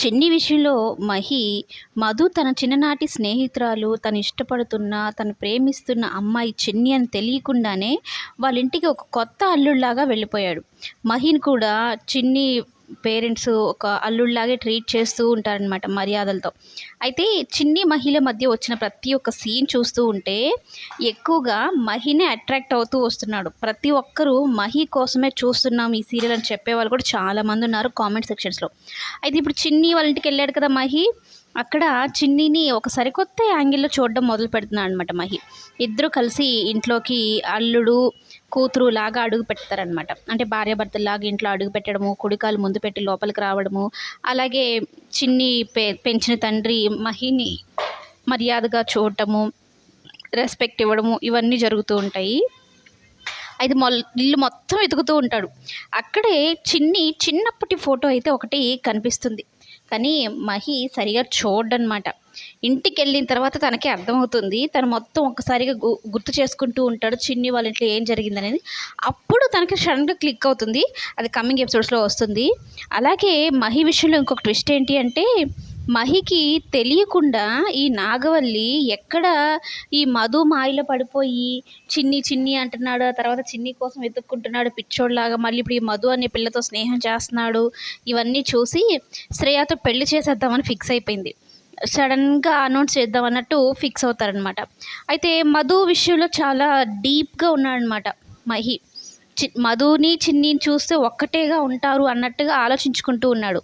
చిన్ని విషయంలో మహి మధు తన చిన్ననాటి స్నేహితురాలు తను ఇష్టపడుతున్న తను ప్రేమిస్తున్న అమ్మాయి చిన్ని అని తెలియకుండానే వాళ్ళ ఇంటికి ఒక కొత్త అల్లుళ్ళలాగా వెళ్ళిపోయాడు. మహిని కూడా చిన్ని పేరెంట్స్ ఒక అల్లుళ్ళలాగే ట్రీట్ చేస్తూ ఉంటారనమాట మర్యాదలతో. అయితే చిన్ని మహిళ మధ్య వచ్చిన ప్రతి ఒక్క సీన్ చూస్తూ ఉంటే ఎక్కువగా మహినే అట్రాక్ట్ అవుతూ వస్తున్నాడు. ప్రతి ఒక్కరూ మహి కోసమే చూస్తున్నాం ఈ సీరియల్ అని చెప్పే వాళ్ళు కూడా చాలామంది ఉన్నారు కామెంట్ సెక్షన్స్లో. అయితే ఇప్పుడు చిన్ని వాళ్ళ ఇంటికి వెళ్ళాడు కదా మహి. అక్కడ చిన్నిని ఒక సరికొత్త యాంగిల్లో చూడడం మొదలు పెడుతున్నాడు అనమాట మహి. ఇద్దరు కలిసి ఇంట్లోకి అల్లుడు కూతురు లాగా అడుగు పెడతారనమాట అంటే భార్యాభర్తలాగా ఇంట్లో అడుగు పెట్టడము కుడికాలు ముందు పెట్టి లోపలికి రావడము అలాగే చిన్ని పె పెంచిన తండ్రి మహిని మర్యాదగా చూడటము రెస్పెక్ట్ ఇవ్వడము ఇవన్నీ జరుగుతూ ఉంటాయి. అయితే మొల్ ఇల్లు మొత్తం వెతుకుతూ ఉంటాడు. అక్కడే చిన్ని చిన్నప్పటి ఫోటో అయితే ఒకటి కనిపిస్తుంది. కానీ మహి సరిగా చూడనమాట. ఇంటికి వెళ్ళిన తర్వాత తనకి అర్థమవుతుంది. తను మొత్తం ఒక్కసారిగా గు గుర్తు చేసుకుంటూ ఉంటాడు చిన్ని వాళ్ళ ఇంట్లో ఏం జరిగిందనేది. అప్పుడు తనకి సడన్గా క్లిక్ అవుతుంది. అది కమింగ్ ఎపిసోడ్స్లో వస్తుంది. అలాగే మహి విషయంలో ఇంకొక ట్విస్ట్ ఏంటి అంటే మహికి తెలియకుండా ఈ నాగవల్లి ఎక్కడ ఈ మధు మాయలో పడిపోయి చిన్ని చిన్ని అంటున్నాడు ఆ తర్వాత చిన్ని కోసం వెతుక్కుంటున్నాడు పిచ్చోడ్లాగా మళ్ళీ ఇప్పుడు ఈ మధు అనే పిల్లతో స్నేహం చేస్తున్నాడు ఇవన్నీ చూసి శ్రేయాతో పెళ్ళి చేసేద్దామని ఫిక్స్ అయిపోయింది. సడన్గా అనౌన్స్ చేద్దాం అన్నట్టు ఫిక్స్ అవుతారనమాట అయితే మధు విషయంలో చాలా డీప్గా ఉన్నాడనమాట మహి. చి మధుని చిన్నిని చూస్తే ఒక్కటేగా ఉంటారు అన్నట్టుగా ఆలోచించుకుంటూ ఉన్నాడు.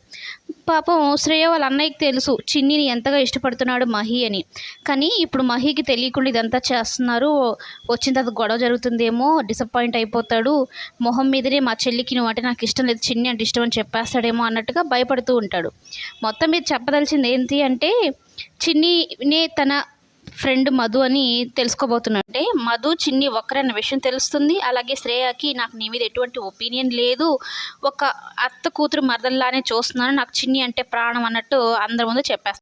పాపం శ్రేయ వాళ్ళ అన్నయ్యకి తెలుసు చిన్నిని ఎంతగా ఇష్టపడుతున్నాడు మహి అని. కానీ ఇప్పుడు మహికి తెలియకుండా ఇదంతా చేస్తున్నారు. వచ్చిన తర్వాత గొడవ జరుగుతుందేమో డిసప్పాయింట్ అయిపోతాడు. మొహం మీదనే మా చెల్లికి నువ్వు అంటే నాకు ఇష్టం లేదు చిన్ని అంటే ఇష్టం అని చెప్పేస్తాడేమో అన్నట్టుగా భయపడుతూ ఉంటాడు. మొత్తం మీద చెప్పదలిచింది ఏంటి అంటే చిన్నినే తన ఫ్రెండ్ మధు అని తెలుసుకోబోతున్నట్టే మధు చిన్ని ఒక్కరన్న విషయం తెలుస్తుంది. అలాగే శ్రేయకి నాకు నీ మీద ఎటువంటి ఒపీనియన్ లేదు. ఒక అత్త కూతురు మరదల్లానే చూస్తున్నాను. నాకు చిన్ని అంటే ప్రాణం అన్నట్టు అందరి ముందు చెప్పేస్తాను